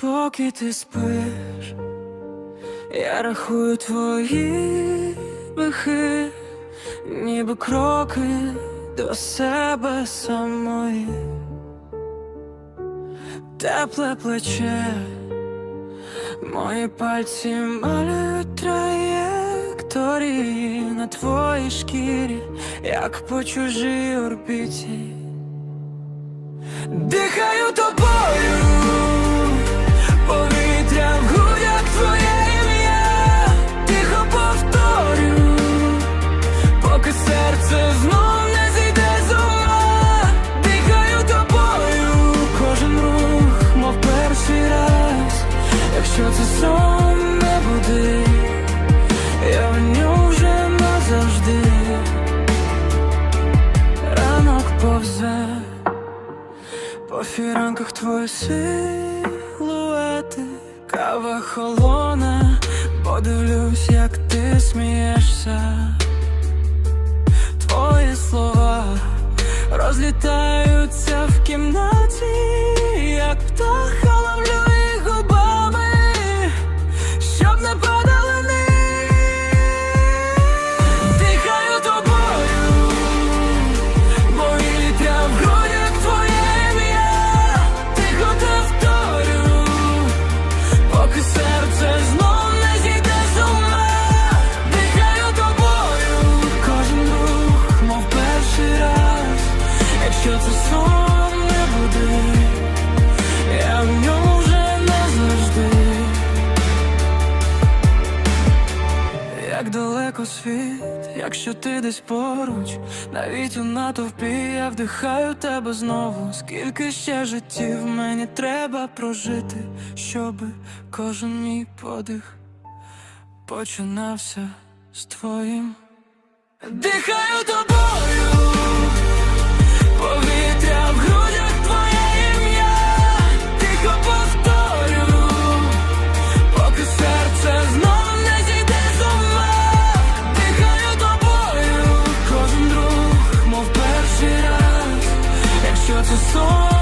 Поки ти спиш, я рахую твої вихи, ніби кроки до себе самої, тепле плече, мої пальці малюють траєкторії на твоїй шкірі, як по чужій орбіті. Дихаю тобою, По фіранках твої силуети, кава холоне, подивлюсь, як ти смієшся. Твої слова розлітаються в кімнаті, світ, якщо ти десь поруч, навіть у натовпі я вдихаю тебе знову. Скільки ще життів мені треба прожити, щоби кожен мій подих починався з твоїм. Дихаю тобою, to soar.